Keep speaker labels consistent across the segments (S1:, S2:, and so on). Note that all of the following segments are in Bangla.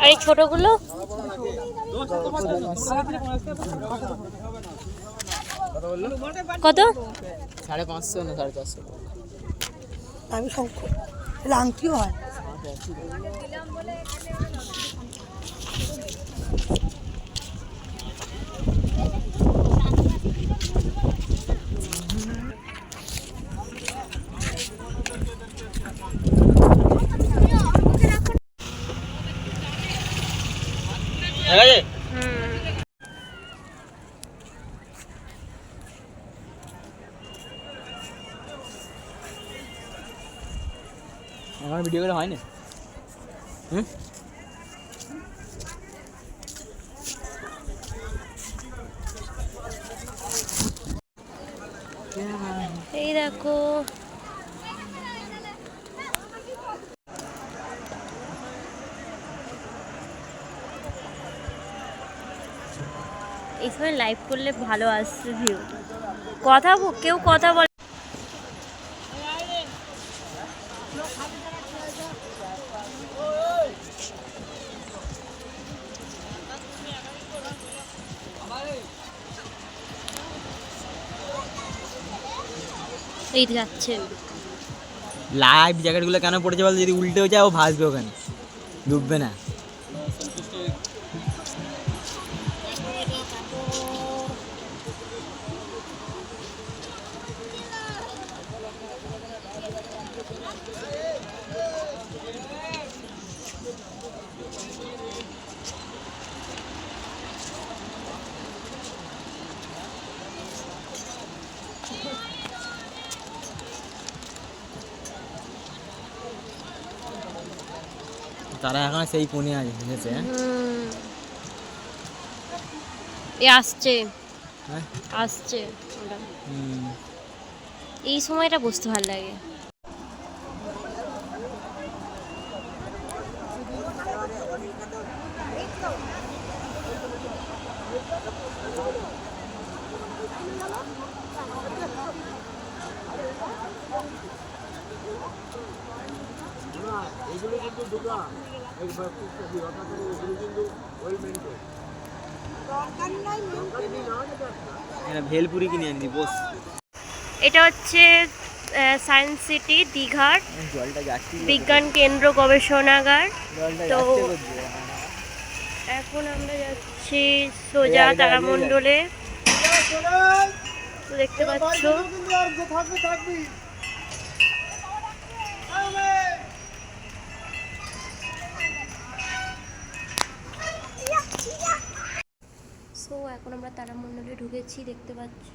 S1: আর এই ছোটগুলো? কত?
S2: সাড়ে পাঁচশো না সাড়ে চারশো।
S3: আমি শঙ্খ। আংটিও হয়।
S2: আমার ভিডিও করে হয়নি? হুম?
S1: এই দেখো। এই সময় লাইভ করলে ভালো আসছে ভিউ কথা কেউ কথা বলে এই যাচ্ছে
S2: লাইভ জ্যাকেটগুলো কেন পড়েছে বল যদি উল্টে যায়, ও ভাসবে ওখানে। ডুববে না। তারা এখন সেই কোণে হ্যাঁ?
S1: এ আসছে।
S2: হ্যাঁ?
S1: আসছে এই সময়টা বসতে ভালো লাগে।
S2: এটা ভেলপুরি কিনে আনবি বস।
S1: এটা হচ্ছে সায়েন্স সিটি দীঘার বিজ্ঞান কেন্দ্র গবেষণাগার। তো- এখন আমরা যাচ্ছি সোজা তারামণ্ডলে। তো দেখতে পাচ্ছ। সো এখন আমরা তারামণ্ডলে ঢুকেছি, দেখতে পাচ্ছ।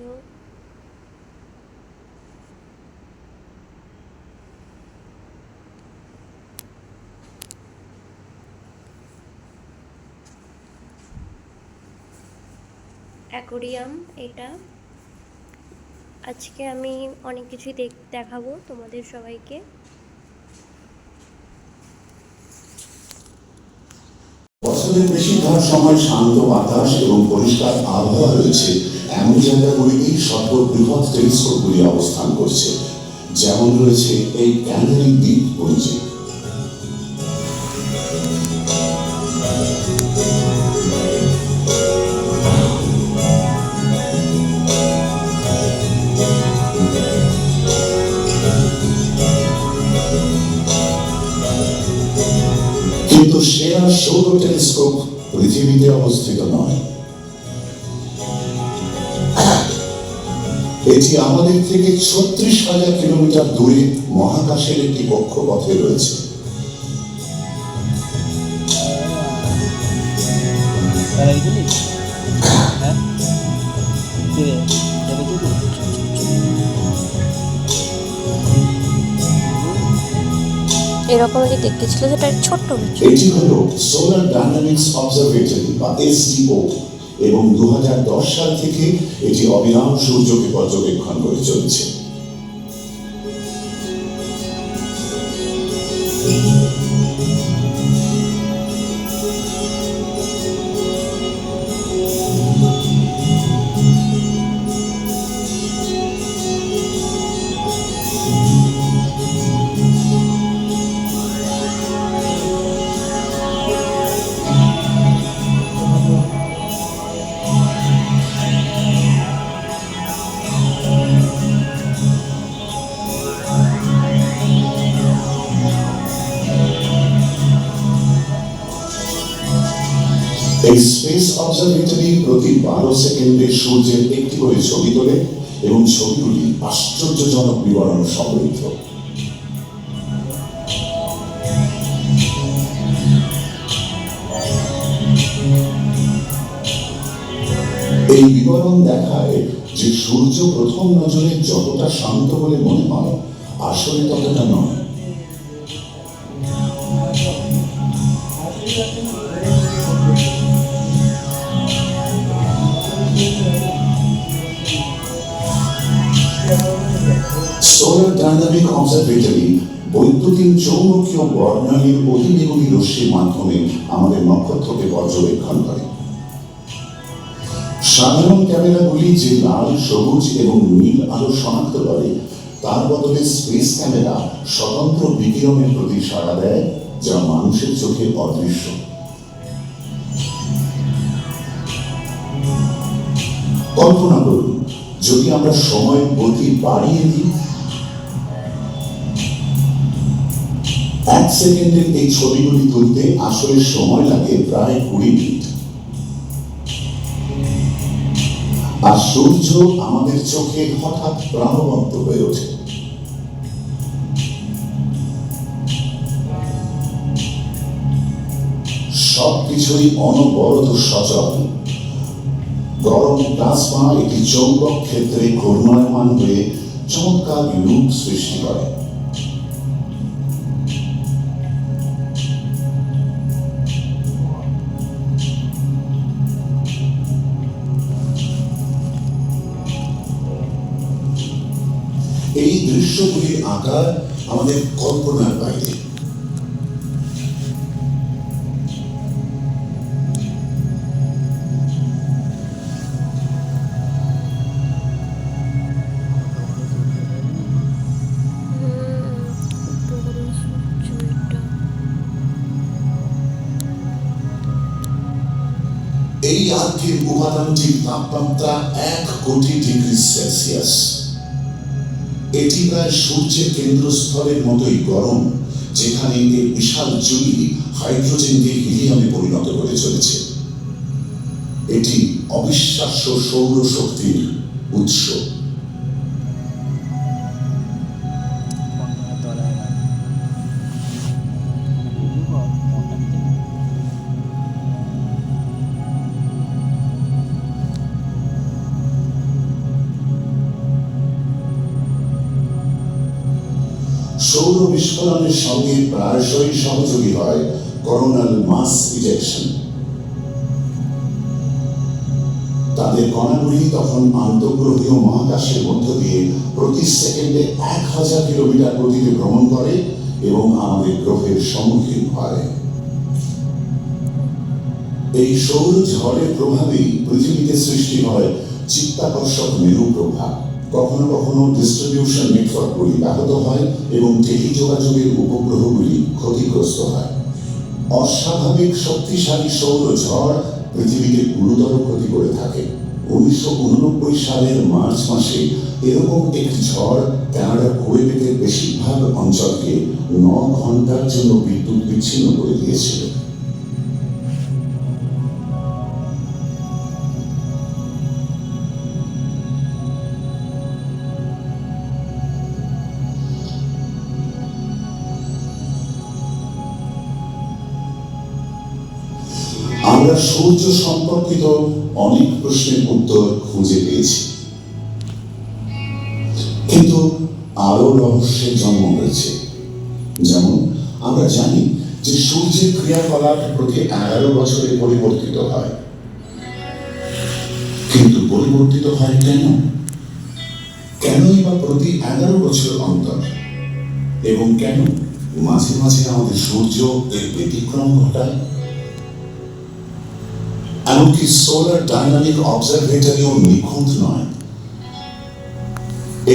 S1: অ্যাকোরিয়াম, এটা। আজকে আমি অনেক কিছুই দেখ, দেখাবো তোমাদের সবাইকে।
S4: বছরের বেশিরভাগ সময় শান্ত বাতাস এবং পরিষ্কার আবহাওয়া রয়েছে, এমন জায়গাগুলিতেই সর্ববৃহৎ টেলিস্কোপগুলি অবস্থান করছে। যেমন রয়েছে এই ক্যানারি দ্বীপ পরিচয় কিন্তু সেরা সৌর টেলিস্কোপ পৃথিবীতে অবস্থিত নয়। এটি আমাদের থেকে ছত্রিশ হাজার কিলোমিটার দূরে মহাকাশের একটি কক্ষপথে রয়েছে।
S2: হ্যাঁ?
S1: এরকম যে দেখতে ছিল সেটা ছোট্ট
S4: এটি হলো সোলার ডাইনামিক্স অবজারভেটরি বা এসডিও এবং দু হাজার দশ সাল থেকে এটি অবিরাম সূর্যকে পর্যবেক্ষণ করে চলেছে। এই স্পেস অবজারভেটরি প্রতি বারো সেকেন্ডে সূর্যের একটি করে ছবি তোলে এবং ছবিগুলি আশ্চর্যজনক বিবরণ সমৃদ্ধ। এই বিবরণ দেখায় যে সূর্য প্রথম নজরে যতটা শান্ত বলে মনে হয়, আসলে ততটা নয়। সোলার ডাইনামিক অবজারভেটরি বৈদ্যুতিন চৌম্বকীয় বর্ণালীর অতিবেগুনি রশ্মির মাধ্যমে আমাদের নক্ষত্রকে পর্যবেক্ষণ করে। সাধারণ ক্যামেরাগুলি যে লাল, সবুজ এবং নীল আলো শনাক্ত করে, তার বদলে স্পেস ক্যামেরা স্বতন্ত্র বিকিরণের প্রতি সাড়া দেয়, যা মানুষের চোখে অদৃশ্য। কল্পনা করুন, যদি আমরা সময় গতি বাড়িয়ে দিই এক সেকেন্ডের এই ছবিগুলি তুলতে আসলে সময় লাগে প্রায় কুড়ি মিনিট। আর সূর্য আমাদের চোখে হঠাৎ প্রাণবন্ত হয়ে ওঠে। সবকিছুই অনবরত সচল। গরম প্লাজমা একটি চৌম্বক ক্ষেত্রে ঘূর্ণায়মান হয়ে চমৎকার লুপ সৃষ্টি করে। দৃশ্যগুলির আকার আমাদের কল্পনার বাইরে। এই আর্থিক উপাদানটির তাপমাত্রা এক কোটি ডিগ্রি সেলসিয়াস। এটি প্রায় সূর্যের কেন্দ্রস্থলের মতোই গরম, যেখানে এর বিশাল জুলি হাইড্রোজেনকে হিলিয়ামে পরিণত করে চলেছে। এটি অবিশ্বাস্য সৌর শক্তির উৎস। সৌর বিস্ফোরণের সঙ্গে প্রায়শই সহযোগী হয় করোনাল মাস ইজেকশন তাদের কণাগুলি তখন আন্তঃগ্রহীয় মহাকাশের মধ্য দিয়ে প্রতি সেকেন্ডে এক হাজার কিলোমিটার গতিতে ভ্রমণ করে এবং আমাদের গ্রহের সম্মুখীন হয়। এই সৌর ঝড়ের প্রভাবেই পৃথিবীতে সৃষ্টি হয় চিত্তাকর্ষক মেরু প্রভাব কখনো কখনো ডিস্ট্রিবিউশন নেটওয়ার্কগুলি ব্যাহত হয় এবং টেলি যোগাযোগের উপগ্রহগুলি ক্ষতিগ্রস্ত হয়। অস্বাভাবিক শক্তিশালী সৌর ঝড় পৃথিবীতে গুরুতর ক্ষতি করে থাকে। উনিশশো উননব্বই সালের মার্চ মাসে এরকম একটি ঝড় কানাডার কোয়েবেকের বেশিরভাগ অঞ্চলকে ন ঘণ্টার জন্য বিদ্যুৎ বিচ্ছিন্ন করে দিয়েছিল। আমরা সূর্য সম্পর্কিত অনেক প্রশ্নের উত্তর খুঁজে পেয়েছি। কিন্তু আরও রহস্যের জন্ম হয়েছে। যেমন, আমরা জানি যে সূর্যের ক্রিয়াকলাপ প্রতি এগারো বছরে পরিবর্তিত হয়। কিন্তু পরিবর্তিত হয় কেন? কেনই বা প্রতি এগারো বছর অন্তর? এবং কেন মাঝে মাঝে আমাদের সূর্য এর ব্যতিক্রম ঘটায়? এমনকি সোলার ডাইনামিক অবজারভেটরিও নিখুঁত নয়।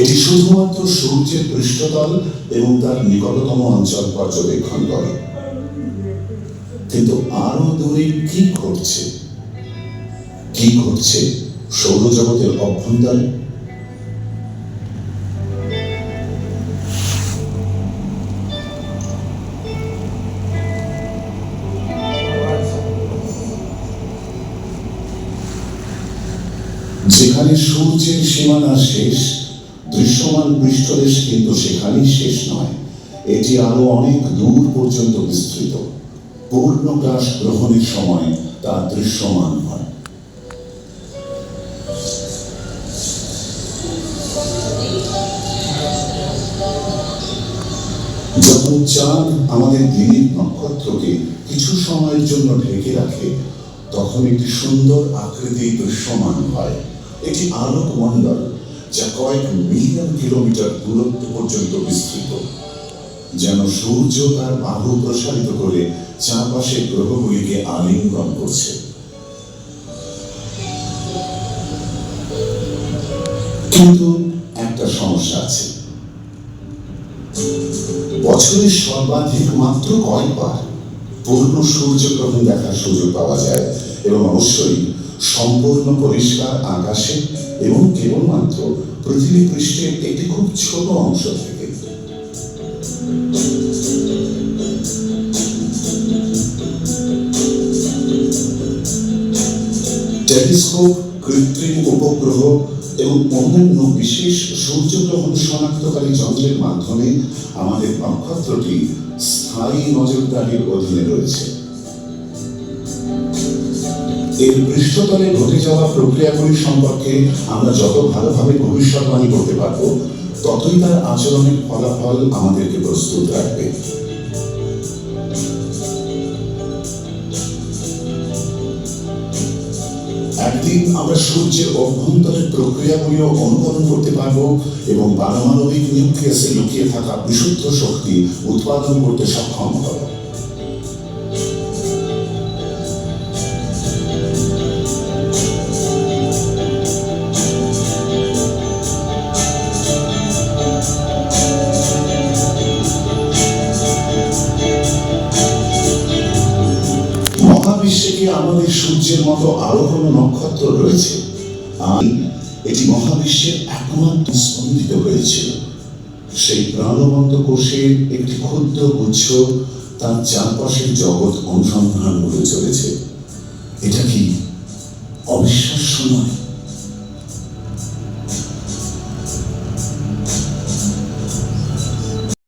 S4: এটি শুধুমাত্র সূর্যের পৃষ্ঠতল এবং তার নিকটতম অঞ্চল পর্যবেক্ষণ করে। কিন্তু আরও দূরে কি ঘটছে? কি ঘটছে? সৌরজগতের অভ্যন্তরে যেখানে সূর্যের সীমানা শেষ, দৃশ্যমান পৃষ্ঠদেশ কিন্তু সেখানেই শেষ নয়। এটি আরও অনেক দূর পর্যন্ত বিস্তৃত। পূর্ণগ্রাস গ্রহণের সময় তা দৃশ্যমান হয়। যখন চাঁদ আমাদের দিনের নক্ষত্রকে কিছু সময়ের জন্য ঢেকে রাখে, তখন একটি সুন্দর আকৃতি দৃশ্যমান হয়। এটি আলোক মণ্ডল যা কয়েক মিলিয়ন কিলোমিটার দূরত্ব পর্যন্ত বিস্তৃত, যেন সূর্য তার বাহু প্রসারিত করে চারপাশের গ্রহগুলিকে আলিঙ্গন করছে। কিন্তু একটা সমস্যা আছে। বছরের সর্বাধিক মাত্র কয়েকবার পূর্ণ সূর্যগ্রহণ দেখার সুযোগ পাওয়া যায় এবং অবশ্যই সম্পূর্ণ পরিষ্কার আকাশে এবং কেবলমাত্র পৃথিবী পৃষ্ঠের একটি খুব ছোট অংশ থেকে। টেলিস্কোপ, কৃত্রিম উপগ্রহ এবং অন্যান্য বিশেষ সূর্যগ্রহণ শনাক্তকারী যন্ত্রের মাধ্যমে আমাদের নক্ষত্রটি স্থায়ী নজরদারির অধীনে রয়েছে। এর পৃষ্ঠতলে ঘটে যাওয়া প্রক্রিয়াগুলি সম্পর্কে আমরা যত ভালোভাবে ভবিষ্যৎবাণী করতে পারব, ততই তার আচরণের ফলাফল আমাদেরকে প্রস্তুত রাখবে। একদিন আমরা সূর্যের অভ্যন্তরের প্রক্রিয়াগুলিও অনুকরণ করতে পারব এবং পারমাণবিক নিউক্লিয়াসে লুকিয়ে থাকা বিশুদ্ধ শক্তি উৎপাদন করতে সক্ষম হব। আমাদের সূর্যের মতো আরও কোনো নক্ষত্র রয়েছে? আর এটি মহাবিশ্বের একমাত্র স্পন্দিত হয়েছিল সেই প্রাণবন্ত কোষের একটি ক্ষুদ্র গুচ্ছ তার চারপাশের জগৎ অনুসন্ধান করে চলেছে। এটা কি অবিশ্বাস্য নয়?